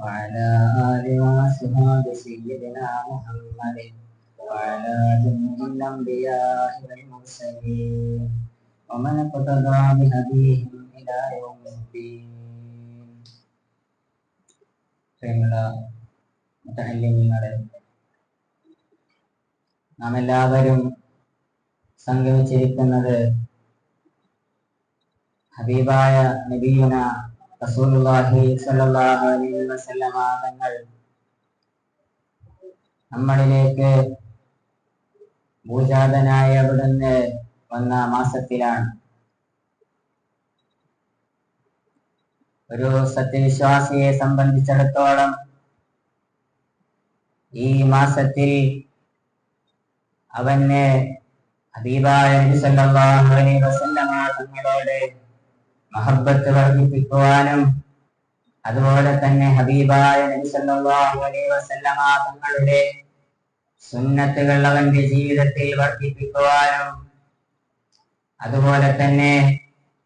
وعلى آل وأصحاب سيدنا محمد وعلى جميع الأنبياء والمرسلين ومن اقتدى بهديهم إلى يوم الدين പ്രിയമുള്ള മുത്തഹല്ലിങ്ങളെ നാം എല്ലാവരും സംഗമിച്ചിരിക്കുന്നത് ഹബീബായ നബീന അലൈഹി വസല്ലമ തങ്ങൾ നമ്മളിലേക്ക് ഭൂജാതനായ അവിടുന്ന് വന്ന മാസത്തിലാണ്. ഒരു സത്യവിശ്വാസിയെ സംബന്ധിച്ചിടത്തോളം ഈ മാസത്തിൽ അവന് അബീബായ തങ്ങളോട് മഹബത്ത് വർദ്ധിപ്പിക്കുവാനും അതുപോലെ തന്നെ ഹബീബായ നബി അലൈഹി വസല്ലമ തങ്ങളുടെ സുന്നത്തുകൾ അവന്റെ ജീവിതത്തിൽ വർദ്ധിപ്പിക്കുവാനും അതുപോലെ തന്നെ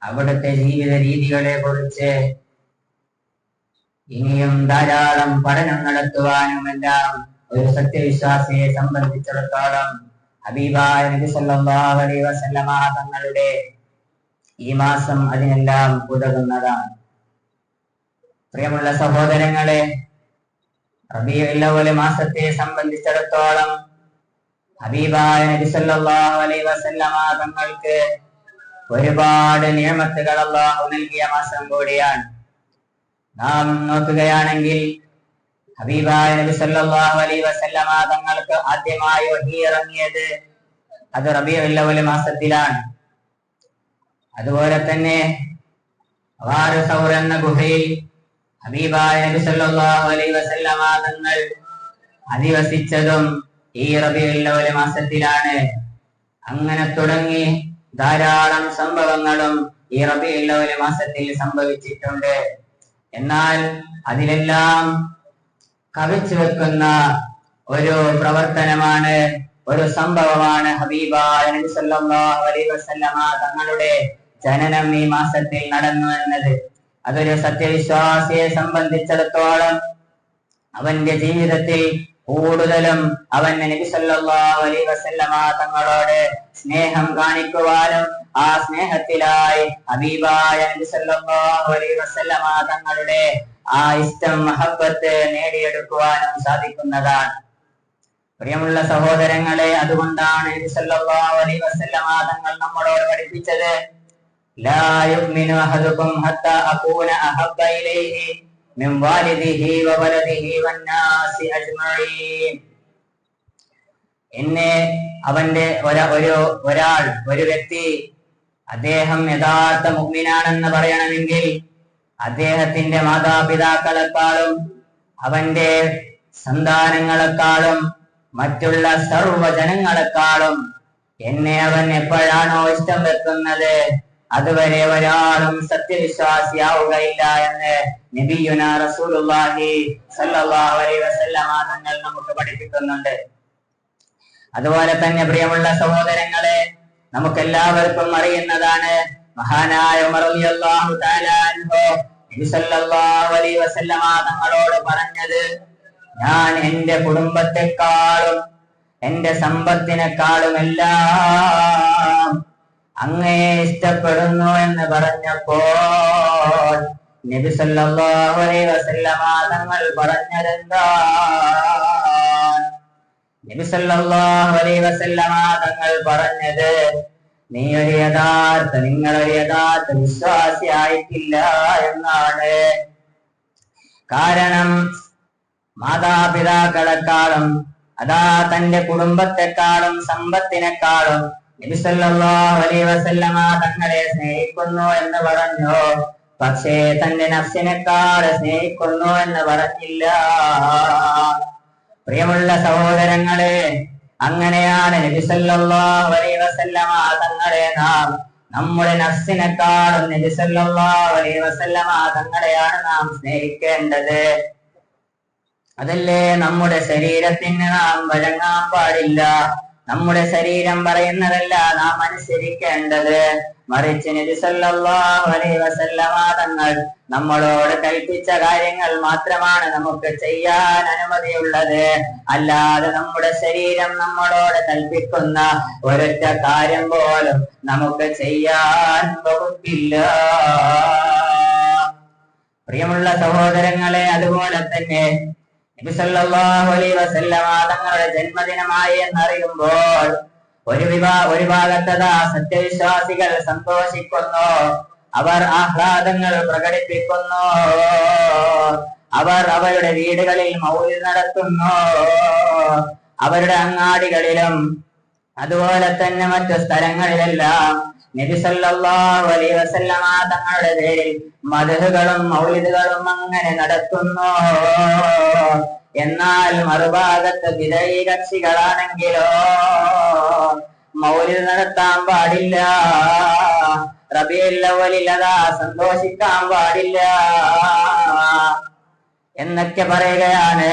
അവിടുത്തെ ജീവിത രീതികളെ കുറിച്ച് ഇനിയും ധാരാളം പഠനം നടത്തുവാനും എല്ലാം ഒരു സത്യവിശ്വാസിയെ സംബന്ധിച്ചിടത്തോളം ഹബീബായ നബി അലൈഹി വസല്ലമ തങ്ങളുടെ ഈ മാസം അതിനെല്ലാം ഉതകുന്നതാണ് പ്രിയമുള്ള സഹോദരങ്ങളെ റബിയുള്ള മാസത്തെ സംബന്ധിച്ചിടത്തോളം ഹബീബായ നബി സല്ലല്ലാഹു അലൈഹി വസല്ലമ തങ്ങൾക്ക് ഒരുപാട് നിയമത്തുകൾ അള്ളാഹു നൽകിയ മാസം കൂടിയാണ്. നാം നോക്കുകയാണെങ്കിൽ ഹബീബായ നബി സല്ലല്ലാഹു അലൈഹി വസല്ലമ തങ്ങൾക്ക് ആദ്യമായി വഹി ഇറങ്ങിയത് അത് റബിയുള്ള മാസത്തിലാണ്. അതുപോലെ തന്നെ എന്ന ഗുഹയിൽ ഹബീബായ നബി സല്ലല്ലാഹു അലൈഹി വസല്ലമ തങ്ങൾ അധിവസിച്ചതും ഈ അവ്വൽ മാസത്തിലാണ്. അങ്ങനെ തുടങ്ങി ധാരാളം സംഭവങ്ങളും ഈ അവ്വൽ മാസത്തിൽ സംഭവിച്ചിട്ടുണ്ട്. എന്നാൽ അതിലെല്ലാം കവിച്ചു വെക്കുന്ന ഒരു പ്രവർത്തനമാണ് ഒരു സംഭവമാണ് ഹബീബായ നബി സല്ലല്ലാഹു അലൈഹി വസല്ലമ തങ്ങളുടെ ജനനം ഈ മാസത്തിൽ നടന്നു എന്നത്. അതൊരു സത്യവിശ്വാസിയെ സംബന്ധിച്ചിടത്തോളം അവന്റെ ജീവിതത്തിൽ കൂടുതലും അവൻ നബി സല്ലല്ലാഹു അലൈഹി വസല്ലമ തങ്ങളോട് സ്നേഹം കാണിക്കുവാനും ആ സ്നേഹത്തിലായി ഹബീബായ നബി സല്ലല്ലാഹു അലൈഹി വസല്ലമ തങ്ങളുടെ ആ ഇഷ്ടം മഹബത്ത് നേടിയെടുക്കുവാനും സാധിക്കുന്നതാണ്. പ്രിയമുള്ള സഹോദരങ്ങളെ അതുകൊണ്ടാണ് നബി സല്ലല്ലാഹു അലൈഹി വസല്ലമ തങ്ങൾ നമ്മളോട് പഠിപ്പിച്ചത് ലാ يؤمن أحدكم ഹത്താ أكون أحب إليه മിൻ വാലിദിഹി وولده വന്നാസി أجمعين. എന്നെ അവന്റെ ഒരു ഒരാൾ ഒരു വ്യക്തി അദ്ദേഹം യഥാർത്ഥ മുഗ്മിനാണെന്ന് പറയണമെങ്കിൽ അദ്ദേഹത്തിന്റെ മാതാപിതാക്കളെക്കാളും അവന്റെ സന്താനങ്ങളെക്കാളും മറ്റുള്ള സർവജനങ്ങളെക്കാളും എന്നെ അവൻ എപ്പോഴാണോ ഇഷ്ടം വെക്കുന്നത്? അതുവരെ ഒരാളും സത്യവിശ്വാസിയാവുകയില്ല എന്ന് നബിയുന റസൂലുള്ളാഹി തങ്ങൾ നമുക്ക് പഠിപ്പിക്കുന്നുണ്ട്. അതുപോലെ തന്നെ പ്രിയമുള്ള സഹോദരങ്ങളെ നമുക്ക് എല്ലാവർക്കും അറിയുന്നതാണ് മഹാനായ ഉമർ റളിയല്ലാഹു തആല നബി തങ്ങളോട് പറഞ്ഞത് ഞാൻ എന്റെ കുടുംബത്തെക്കാളും എന്റെ സമ്പത്തിനെക്കാളും എല്ലാം അങ്ങയെ ഇഷ്ടപ്പെടുന്നു എന്ന് പറഞ്ഞപ്പോൾ നബി സല്ലല്ലാഹു അലൈഹി വസല്ലമ തങ്ങൾ പറഞ്ഞതെന്താ? നബി സല്ലല്ലാഹു അലൈഹി വസല്ലമ തങ്ങൾ പറഞ്ഞത് നീ ഒരു യഥാർത്ഥ നിങ്ങൾ ഒരു യഥാർത്ഥ വിശ്വാസിയായിട്ടില്ല എന്നാണ്. കാരണം മാതാപിതാക്കളെക്കാളും അതാ തന്റെ കുടുംബത്തെക്കാളും സമ്പത്തിനെക്കാളും തങ്ങളെ സ്നേഹിക്കുന്നു എന്ന് പറഞ്ഞു. പക്ഷേ തന്റെ നഫ്സിനെക്കാൾ സ്നേഹിക്കുന്നു എന്ന് പറഞ്ഞില്ല. പ്രിയമുള്ള സഹോദരങ്ങളെ അങ്ങനെയാണ് നബി സല്ലല്ലാഹു അലൈഹി വസല്ലമ തങ്ങളെ നാം നമ്മുടെ നഫ്സിനെക്കാളും നബി സല്ലല്ലാഹു അലൈഹി വസല്ലമ തങ്ങളെയാണ് നാം സ്നേഹിക്കേണ്ടത്. അതല്ലേ നമ്മുടെ ശരീരത്തിന് നാം വഴങ്ങാൻ പാടില്ല? നമ്മുടെ ശരീരം പറയുന്നതല്ല നാം അനുസരിക്കേണ്ടത്. മറിച്ച് തങ്ങൾ നമ്മളോട് കൽപ്പിച്ച കാര്യങ്ങൾ മാത്രമാണ് നമുക്ക് ചെയ്യാൻ അനുമതിയുള്ളത്. അല്ലാതെ നമ്മുടെ ശരീരം നമ്മളോട് കൽപ്പിക്കുന്ന ഒരൊറ്റ കാര്യം പോലും നമുക്ക് ചെയ്യാൻ വകുപ്പില്ല. പ്രിയമുള്ള സഹോദരങ്ങളെ അതുപോലെ തന്നെ തങ്ങളുടെ ജന്മദിനമായി എന്നറിയുമ്പോൾ ഒരു വിഭാ ഒരു ഭാഗത്തതാ സത്യവിശ്വാസികൾ സന്തോഷിക്കുന്നു. അവർ ആഹ്ലാദങ്ങൾ പ്രകടിപ്പിക്കുന്നു. അവർ അവരുടെ വീടുകളിൽ മൗലി നടത്തുന്നു. അവരുടെ അങ്ങാടികളിലും അതുപോലെ തന്നെ മറ്റു സ്ഥലങ്ങളിലെല്ലാം നബി സല്ലല്ലാഹു അലൈഹി വസല്ലമ തങ്ങളുടെ പേരിൽ മധുകളും മൗലിദുകളും അങ്ങനെ നടത്തുന്നു. എന്നാൽ മറുഭാഗത്ത് വിധയി കക്ഷികളാണെങ്കിലോ മൗലിദ് നടത്താൻ പാടില്ല. റബിയുല്ലവലിൽ സന്തോഷിക്കാൻ പാടില്ല എന്നൊക്കെ പറയുകയാണ്.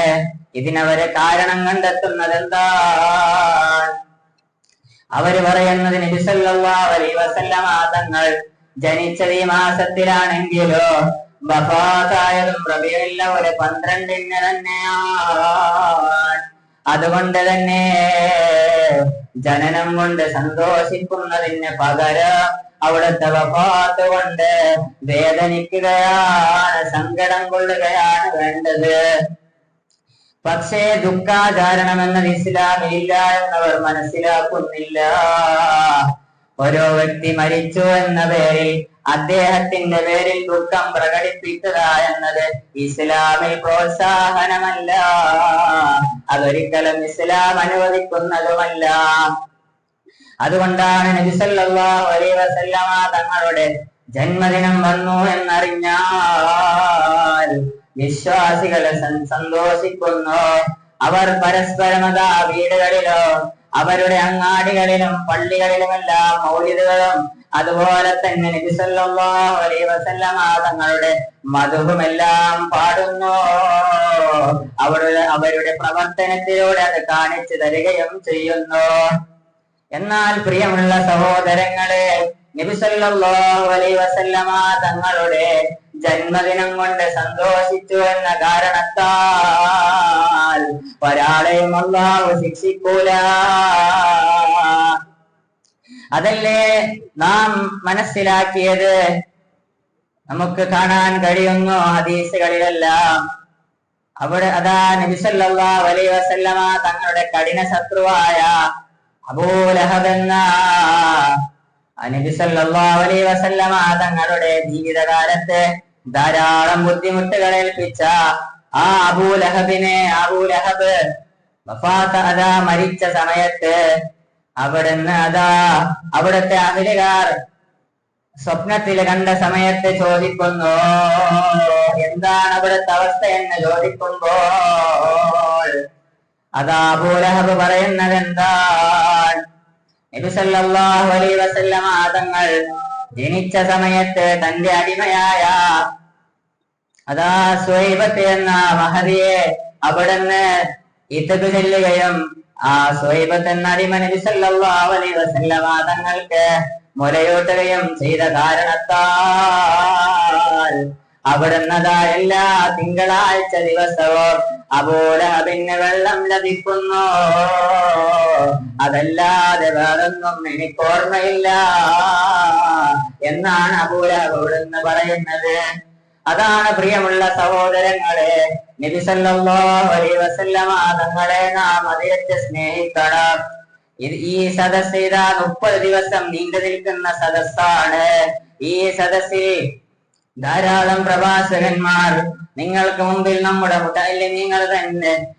ഇതിനവരെ കാരണം കണ്ടെത്തുന്നത് എന്താ അവർ പറയുന്നത് തങ്ങൾ ജനിച്ചത് ഈ മാസത്തിലാണെങ്കിലോ വഫാത്തായതും റബീഉൽ ഒരു പന്ത്രണ്ടിന് തന്നെയാണ്. അതുകൊണ്ട് തന്നെ ജനനം കൊണ്ട് സന്തോഷിക്കുന്നതിന് പകരം അവിടുത്തെ വഫാത്ത് കൊണ്ട് വേദനിക്കുകയാണ് സങ്കടം കൊള്ളുകയാണ് വേണ്ടത്. പക്ഷേ ദുഃഖാചാരണം എന്നത് ഇസ്ലാമിലില്ല എന്നവർ മനസ്സിലാക്കുന്നില്ല. ഓരോ വ്യക്തി മരിച്ചു എന്ന പേരിൽ അദ്ദേഹത്തിന്റെ പേരിൽ ദുഃഖം പ്രകടിപ്പിക്കുക എന്നത് ഇസ്ലാമിൽ പ്രോത്സാഹനമല്ല. അതൊരിക്കലും ഇസ്ലാം അനുവദിക്കുന്നതുമല്ല. അതുകൊണ്ടാണ് നബിസല്ലാ അലൈഹി വസല്ലമ തങ്ങളുടെ ജന്മദിനം വന്നു എന്നറിഞ്ഞാൽ വിശ്വാസികളെ സന്തോഷിക്കുന്നു. അവർ പരസ്പരമതാ വീടുകളിലോ അവരുടെ അങ്ങാടികളിലും പള്ളികളിലുമെല്ലാം മൗലിദുകളും. അതുപോലെ തന്നെ നബി സല്ലല്ലാഹു അലൈഹി വസല്ലമ തങ്ങളുടെ മധുഹുമെല്ലാം പാടുന്നു. അവരുടെ അവരുടെ പ്രവർത്തനത്തിലൂടെ അത് കാണിച്ചു തരികയും ചെയ്യുന്നു. എന്നാൽ പ്രിയമുള്ള സഹോദരങ്ങളെ നബി സല്ലല്ലാഹു അലൈഹി വസല്ലമ തങ്ങളുടെ ജന്മദിനം കൊണ്ട് സന്തോഷിച്ചു എന്ന കാരണത്താൽ ഒരാളെയും അള്ളാഹു ശിക്ഷിക്കൂല. അതല്ലേ നാം മനസ്സിലാക്കിയത്? നമുക്ക് കാണാൻ കഴിയുന്നു ഹദീസുകളിലെല്ലാം. അവിടെ അതാ നബി സല്ലല്ലാഹു അലൈഹി വസല്ലമ തങ്ങളുടെ കഠിന ശത്രുവായ അബൂലഹബ് എന്ന ആ നബി സല്ലല്ലാഹു അലൈഹി വസല്ലമ തങ്ങളുടെ ജീവിതകാലത്ത് ധാരാളം ബുദ്ധിമുട്ടുകൾ ഏൽപ്പിച്ച ആ അബൂലഹബിനെ അബൂലഹബ് മരിച്ച സമയത്ത് അവിടുന്ന് അതാ അവിടുത്തെ അഹിലുകാർ സ്വപ്നത്തിൽ കണ്ട സമയത്ത് ചോദിക്കുന്നു എന്താണ് അവിടുത്തെ അവസ്ഥ എന്ന് ചോദിക്കുമ്പോൾ? അതാ അബൂലഹബ് പറയുന്നത് എന്താണ്? നബി സല്ലല്ലാഹു അലൈഹി വസല്ലമ തങ്ങൾ ജനിച്ച സമയത്ത് തന്റെ അടിമയായ അതാ സ്വൈബത്ത് എന്ന മഹതിയെ അവിടുന്ന് ഇത്തത് ചെല്ലുകയും ആ സ്വൈബത്ത് എന്ന അടിമ നബി സല്ലല്ലാഹു അലൈഹി വസല്ലമ തങ്ങൾക്ക് മുലയൂട്ടുകയും ചെയ്ത കാരണത്താൽ അവിടുന്നതാ എല്ലാ തിങ്കളാഴ്ച ദിവസവും അബൂലഹബിന് വെള്ളം ലഭിക്കുന്നു. അതല്ലാതെ വേറൊന്നും എനിക്ക് ഓർമ്മയില്ല. എന്നാണ് അബൂലഹബ് ഇവിടുന്ന് പറയുന്നത്. അതാണ് പ്രിയമുള്ള സഹോദരങ്ങളെ നബി സല്ലല്ലാഹു അലൈഹി വസല്ലമ തങ്ങളെ നാം അതിരച്ച് സ്നേഹിക്കണം. ഈ സദസ് ഇതാ മുപ്പത് ദിവസം നീണ്ടു നിൽക്കുന്ന സദസ്സാണ്. ഈ സദസ്സിൽ ധാരാളം പ്രഭാഷകന്മാർ നിങ്ങൾക്ക് മുമ്പിൽ നമ്മുടെ നിങ്ങൾ തന്നെ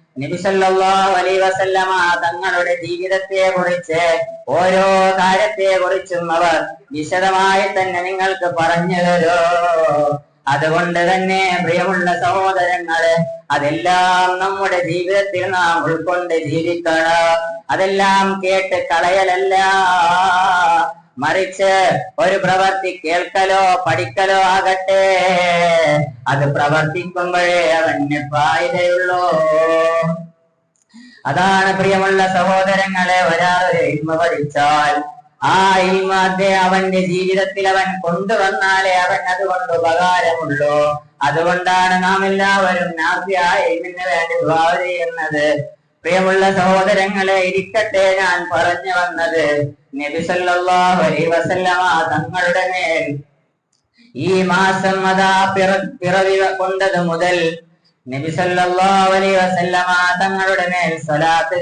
വസല്ലമ തങ്ങളുടെ ജീവിതത്തെ കുറിച്ച് ഓരോ കാര്യത്തെ കുറിച്ചും അവർ വിശദമായി തന്നെ നിങ്ങൾക്ക് പറഞ്ഞു തരോ. അതുകൊണ്ട് തന്നെ പ്രിയമുള്ള സഹോദരങ്ങളെ അതെല്ലാം നമ്മുടെ ജീവിതത്തിൽ നാം ഉൾക്കൊണ്ട് ജീവിക്കണം. അതെല്ലാം കേട്ട് കളയലല്ല. മറിച്ച് ഒരു പ്രവർത്തി കേൾക്കലോ പഠിക്കലോ ആകട്ടെ. അത് പ്രവർത്തിക്കുമ്പോഴേ അവന് ഫായതയുള്ളൂ അതാണ് പ്രിയമുള്ള സഹോദരങ്ങളെ ഒരാൾ ഒരു പഠിച്ചാൽ ആ ഇൽമ അവന്റെ ജീവിതത്തിൽ അവൻ കൊണ്ടുവന്നാലേ അവൻ അതുകൊണ്ട് ഉപകാരമുള്ളൂ. അതുകൊണ്ടാണ് നാം എല്ലാവരും ഇൽമിന് വേണ്ടി ചെയ്യുന്നത്. പ്രിയമുള്ള സഹോദരങ്ങളെ ഇരിക്കട്ടെ ഞാൻ പറഞ്ഞു വന്നത്. വസല്ലമ തങ്ങളുടെ മേൽ ഈ മാസം അതാ പിറ പിറവി കൊണ്ടത് മുതൽ നബി സല്ലല്ലാഹു അലൈഹി വസല്ലമ തങ്ങളുടെ മേൽ സ്വലാത്ത്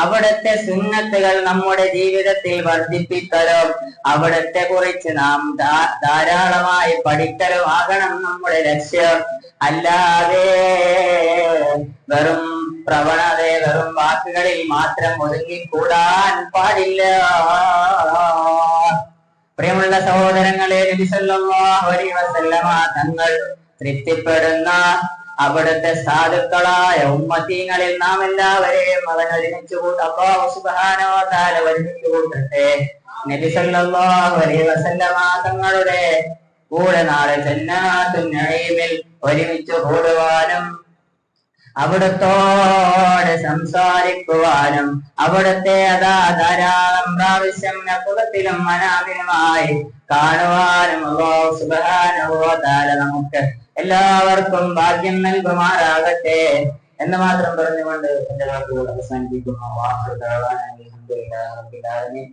അവിടുത്തെ സുന്നത്തുകൾ നമ്മുടെ ജീവിതത്തിൽ വർദ്ധിപ്പിക്കലും അവിടത്തെ കുറിച്ച് നാം ധാരാളമായി പഠിക്കലും ആകണം നമ്മുടെ ലക്ഷ്യം. അല്ലാതെ വെറും പ്രവണത വെറും വാക്കുകളിൽ മാത്രം ഒതുങ്ങിക്കൂടാൻ പാടില്ല. പ്രിയമുള്ള സഹോദരങ്ങളെ നബി സല്ലല്ലാഹു അലൈഹി വസല്ലമ തങ്ങൾ തൃപ്തിപ്പെടുന്ന അവിടുത്തെ സാധുക്കളായ ഉമ്മത്തീങ്ങളിൽ നാം എല്ലാവരെയും അവൻ ഒരുമിച്ച് കൂട്ട അള്ളാഹു വ തആല ഒരുമിച്ച് കൂട്ടട്ടെ. നബി സല്ലല്ലാഹു അലൈഹി വസല്ലമ തങ്ങളുടെ കൂടെ നാളെ ജന്നാത്തുൻ നഈമിൽ ഒരുമിച്ച് കൂടുവാനും അവിടത്തോടെ സംസാരിക്കുവാനും അവിടത്തെ അതാ ധാരാളം പ്രാവശ്യം നപ്പുറത്തിലും മനാമിനുമായി കാണുവാനും തആല നമുക്ക് എല്ലാവർക്കും ഭാഗ്യം നൽകുമാറാകട്ടെ എന്ന് മാത്രം പറഞ്ഞുകൊണ്ട് എന്റെ വാക്കുകൾ അവസാനിപ്പിക്കുന്നു. വാഹു അസ്സലാമു അലൈക്കും റബ്ബിൽ ആലമീൻ